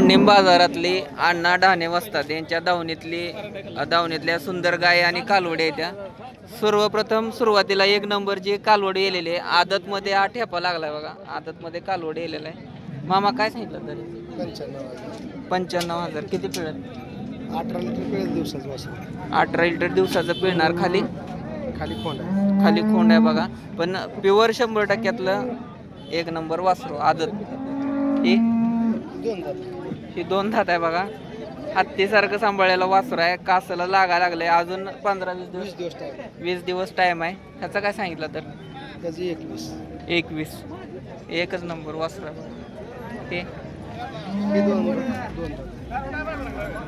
पुण्यम बाजारातली अण्णा ढाणे वसतात. यांच्या दावणीतली दावणीतल्या सुंदर गाय आणि कालवडी आहेत त्या. सर्वप्रथम सुरुवातीला एक नंबरची कालवडी येलेली आहे आदतमध्ये हा ठेपा लागलाय बघा. आदतमध्ये कालवडी येलेला आहे. मामा काय सांगितलं तरी? पंच्याण्णव हजार. किती पिळत अठरा लिटर पिळेल दिवसाचं अठरा लिटर दिवसाचं पिळणार खाली? खाली कोंड आहे खाली खोंड आहे बघा. पण प्युअर शंभर टक्क्यातलं एक नंबर वासरू आदत. ही? ही दोन धात आहे बघा. हत्तीसारखं सांभाळायला वासरू आहे. कासाला लागा लागलंय. अजून पंधरा वीस दिवस वीस दिवस टाइम वीस दिवस टाइम आहे. ह्याचं काय सांगितलं तर? त्याची एकवीस. एकवीस. एकच नंबर वासरू आहे. हे?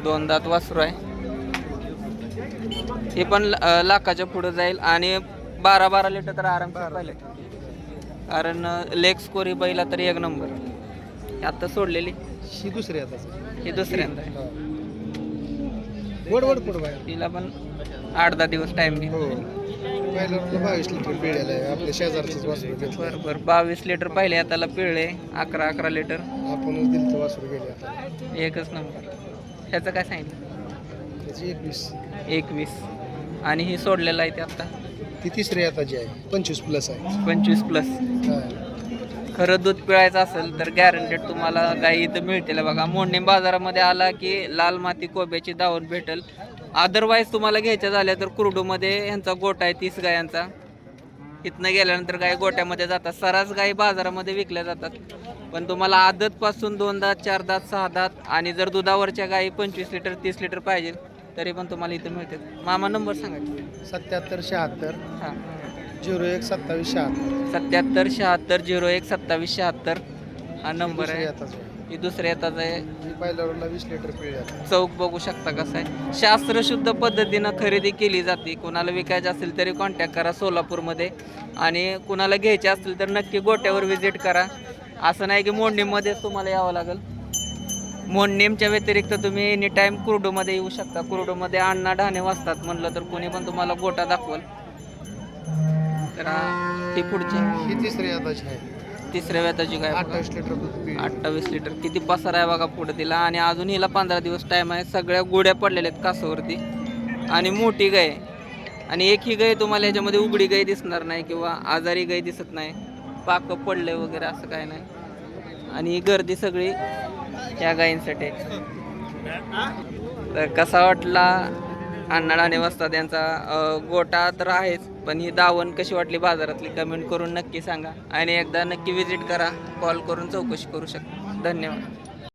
दोन दात वासरू आहे. हे पण लाखाच्या पुढे जाईल. आणि बारा बारा लिटर तर आराम पाहिजे कारण लेग स्कोरी बैला तरी एक नंबर. आता सोडलेली. ही दुसरी आता. ही दुसऱ्यांदा आहे. वड वड बाहेर? तिला पण आठ दहा दिवस टाइम हो. पहिला बावीस लिटर पिळेलं आहे. आपल्या शेजारचंच वासरू घेतलं. बरं बरं. बावीस लिटर पहिले आताला पिळले. अकरा अकरा लिटर. आपणच दिलं तर वासरू गेले आता. एकच नंबर ह्याचं काय सांगितलं? त्याची एकवीस. एकवीस. आणि ही सोडलेलं आहे ते आता. ती तिसरी आताची आहे. पंचवीस प्लस आहे. पंचवीस प्लस हा. खरं दूध पिळायचं असेल तर गॅरंटेड तुम्हाला गाई इथं मिळतील. बघा मोडणी बाजारामध्ये आला की लाल माती कोब्याची दावण भेटेल. अदरवाईज तुम्हाला घ्यायच्या झाल्या तर कुरडूमध्ये ह्यांचा गोटा आहे तीस गायांचा. इथनं गेल्यानंतर गाय गोट्यामध्ये जातात. सरास गाई बाजारामध्ये विकल्या जातात. पण तुम्हाला आदतपासून दोन दात चार दात सहा दात आणि जर दुधावरच्या गाई पंचवीस लिटर तीस लिटर पाहिजे तरी पण तुम्हाला इथं मिळते मामा नंबर सांगा सत्याहत्तर शहात्तर. हां. झिरो एक सत्तावीस शहात्तर. सत्याहत्तर शहात्तर झिरो एक सत्तावीस शहात्तर. हा नंबर आहे. ही दुसऱ्या येतात आहे. पहिल्या रोडला वीस लिटर पिळे आता चौक बघू शकता कसं आहे. शास्त्रशुद्ध पद्धतीनं खरेदी केली जाते. कोणाला विकायचं असेल तरी कॉन्टॅक्ट करा सोलापूरमध्ये. आणि कुणाला घ्यायचे असतील तर नक्की गोट्यावर व्हिजिट करा. असं नाही की मोडणीमध्येच तुम्हाला यावं लागेल. मोडणीमच्या व्यतिरिक्त तुम्ही एनी टाईम कुर्डूमध्ये येऊ शकता. कुर्डूमध्ये अण्णा ढाणे वाजतात म्हणलं तर कोणी पण तुम्हाला गोटा दाखवल. तर हा, ही पुढची. ही तिसरी आताची आहे. तिसऱ्या व्याताची काय. अठ्ठावीस लिटर दूध पिळे अठ्ठावीस लिटर. किती पसार आहे बघा पुढे तिला. आणि अजून हिला पंधरा दिवस टाइम आहे. सगळ्या गोड्या पडलेल्या आहेत कासावरती. आणि मोठी गाय. आणि एक ही गाय तुम्हाला याच्यामध्ये उघडी गाय दिसणार नाही किंवा आजारी गाय दिसत नाही. पाक पडले वगैरे असं काय नाही. आणि ही गर्दी सगळी या गायींसाठी आहे. तर कसा वाटला अण्णाडाने वाजता त्यांचा गोटा तर आहेच पण ही दावण कशी वाटली बाजारातली कमेंट करून नक्की सांगा. आणि एकदा नक्की विजिट करा कॉल करून चौकशी करू शकता. धन्यवाद.